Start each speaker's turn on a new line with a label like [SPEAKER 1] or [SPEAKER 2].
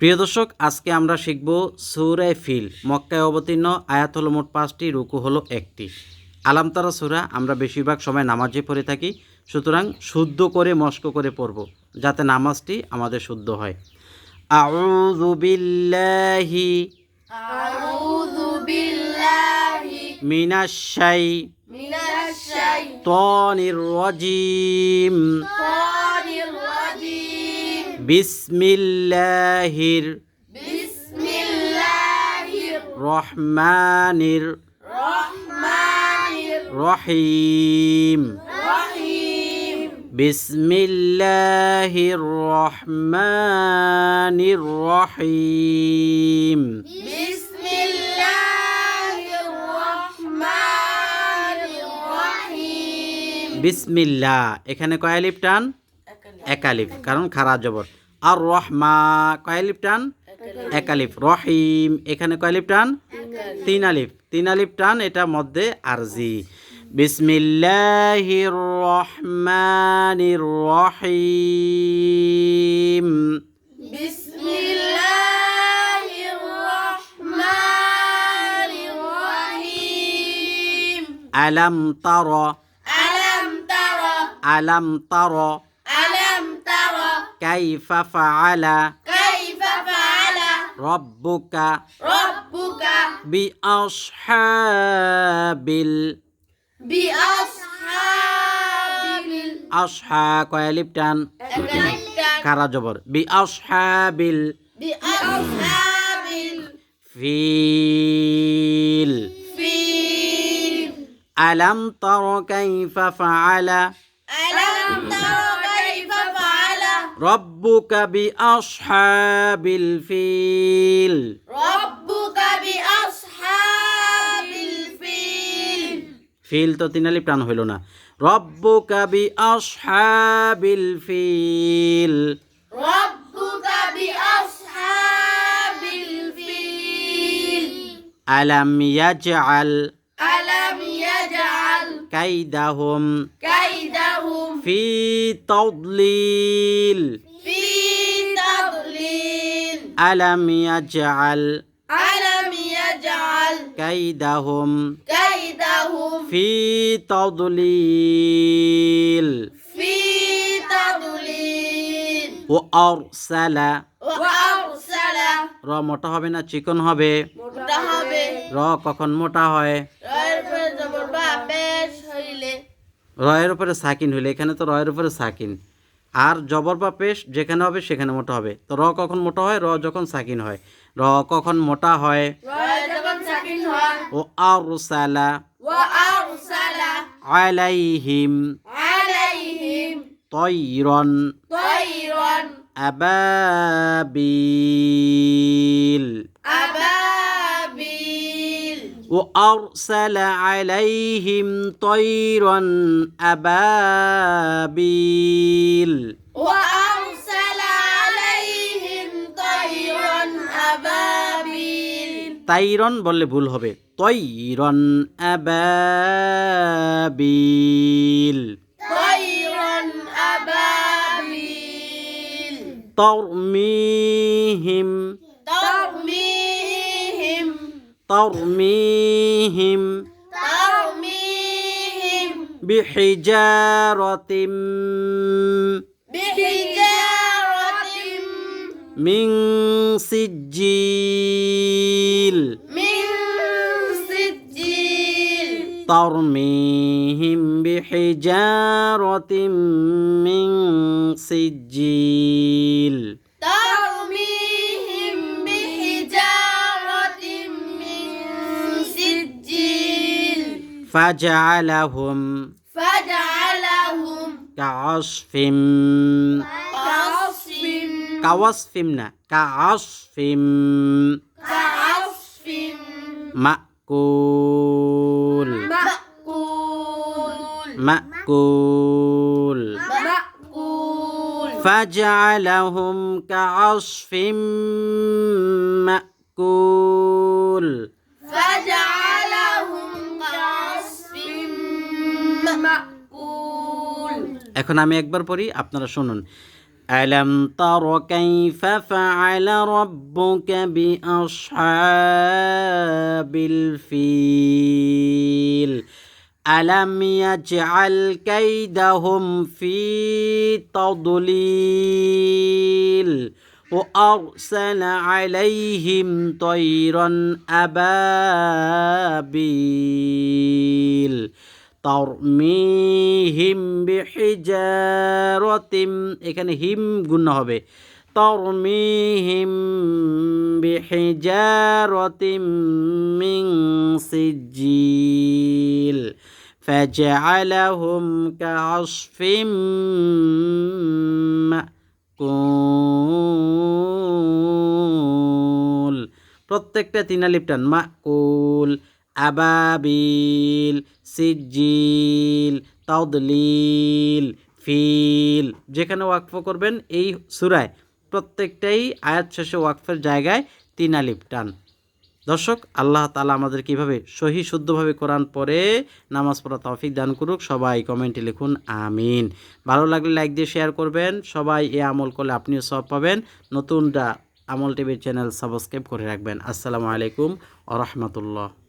[SPEAKER 1] প্রিয় দর্শক আজকে আমরা শিখব সৌরাই ফিল মক্কায় অবতীর্ণ আয়াত হলো মোট পাঁচটি রুকু হলো একটি। আলামতারা সুরা আমরা বেশিরভাগ সময় নামাজে পড়ে থাকি সুতরাং শুদ্ধ করে মস্ক করে পড়ব যাতে নামাজটি আমাদের শুদ্ধ হয়। আউযু বিসমিল্লাহির
[SPEAKER 2] বিসমিল্লাহির
[SPEAKER 1] রহমানির
[SPEAKER 2] রহমানির
[SPEAKER 1] রহিম
[SPEAKER 2] রহিম। বিসমিল্লাহির রহমানির রহিম।
[SPEAKER 1] বিসমিল্লাহ এখানে কয় আলিফ টান? এক আলিফ কারণ খারা জবর আর রহমা কয় আলিফ টান এক আলিফ রহিম এখানে কয় আলিফ টান তিন আলিফ তিন আলিফ টান এটা মধ্যে আরজি বিসমিল্লাহির রহমানির রহিম
[SPEAKER 2] بسم الله الرحمن الرحيم
[SPEAKER 1] আলাম তার
[SPEAKER 2] ألم تر
[SPEAKER 1] কাইফা ফাআলা
[SPEAKER 2] কাইফা ফাআলা
[SPEAKER 1] রব্বুকা
[SPEAKER 2] রব্বুকা
[SPEAKER 1] বিআসহাবিল
[SPEAKER 2] বিআসহাবিল
[SPEAKER 1] আসহা কয় আলিফ টান কারা জবর বিআসহাবিল
[SPEAKER 2] বিআসহাবিল
[SPEAKER 1] ফিল
[SPEAKER 2] ফিল
[SPEAKER 1] আলাম তর কাইফা ফাআলা
[SPEAKER 2] আলাম তর
[SPEAKER 1] রব্বুকা বি আসহাবিল ফিল।
[SPEAKER 2] রব্বুকা বি ফিল।
[SPEAKER 1] ফিল তো তিনালি প্রাণ হইল না। রব্বুকা বি আসহাবিল ফিল।
[SPEAKER 2] রব্বুকা বি ফিল।
[SPEAKER 1] আলাম ইয়াজআল
[SPEAKER 2] আলাম ইয়াজআল
[SPEAKER 1] কাইদাহুম।
[SPEAKER 2] কাই
[SPEAKER 1] في تضليل
[SPEAKER 2] في تضليل
[SPEAKER 1] ألم يجعل
[SPEAKER 2] ألم يجعل
[SPEAKER 1] كيدهم
[SPEAKER 2] كيدهم
[SPEAKER 1] في تضليل
[SPEAKER 2] في تضليل
[SPEAKER 1] وأرسل
[SPEAKER 2] وأرسل
[SPEAKER 1] র মোটা হবে না চিকন হবে
[SPEAKER 2] متهبه
[SPEAKER 1] র কখন মোটা হয়
[SPEAKER 2] রয়ের
[SPEAKER 1] রয়ের উপরে সাকিন হইলে এখানে তো রয়ের উপরে সাকিন। আর জবর বা পেশ যেখানে হবে সেখানে মোটা হবে। তো র কখন মোটা হয়? র যখন সাকিন হয়। র কখন মোটা হয়? ও আরসালা। আলাইহিম। তৈরন। আবাবিল।
[SPEAKER 2] আবাবিল
[SPEAKER 1] وأرسل عليهم طيرا أبابيل
[SPEAKER 2] وأرسل عليهم طيرا أبابيل
[SPEAKER 1] তাইরন বললে ভুল হবে তৈরন আবাবিল
[SPEAKER 2] طيرا أبابيل
[SPEAKER 1] তরমিহিম
[SPEAKER 2] ترميهم
[SPEAKER 1] ترميهم
[SPEAKER 2] ترميهم
[SPEAKER 1] بحجارة
[SPEAKER 2] بحجارة
[SPEAKER 1] من سجيل
[SPEAKER 2] من سجيل
[SPEAKER 1] ترميهم بحجارة من سجيل
[SPEAKER 2] ترميهم
[SPEAKER 1] فجعلهم
[SPEAKER 2] فجعلهم
[SPEAKER 1] كعصف.
[SPEAKER 2] كعصف.
[SPEAKER 1] كعصف
[SPEAKER 2] كعصف.
[SPEAKER 1] مأكول.
[SPEAKER 2] مأكول.
[SPEAKER 1] مأكول. مأكول.
[SPEAKER 2] فجعلهم كعصف مأكول.
[SPEAKER 1] এখন আমি একবার পড়ি আপনারা শুনুন ألم تر كيف فعل ربك بأصحاب الفيل ألم يجعل كيدهم في تضليل وأرسل عليهم طيرا أبابيل তরমিহিম বিহিজারতিম এখানে হিম গুণ হবে তরমিহিম বিহিজারতিম মিং সিজিল فجعلهم كعصف মাকুল প্রত্যেকটা তিনা লিপটান মাকুল আবাবিল সিজিল তাউদলিল ফিল। যেখানে ওয়াকফ করবেন এই সুরায় প্রত্যেকটাই আয়াত শেষে ওয়াকফের জায়গায় তিন আলিফ টান। দর্শক, আল্লাহ তালা আমাদের কীভাবে সহি শুদ্ধভাবে কোরআন পরে নামাজ পড়া তৌফিক দান করুক, সবাই কমেন্টে লিখুন, আমিন। ভালো লাগলে লাইক দিয়ে শেয়ার করবেন। সবাই এ আমল করলে আপনিও সব পাবেন। নতুনটা আমল টিভির চ্যানেল সাবস্ক্রাইব করে রাখবেন। আসসালামু আলাইকুম আ রহমতুল্লাহ।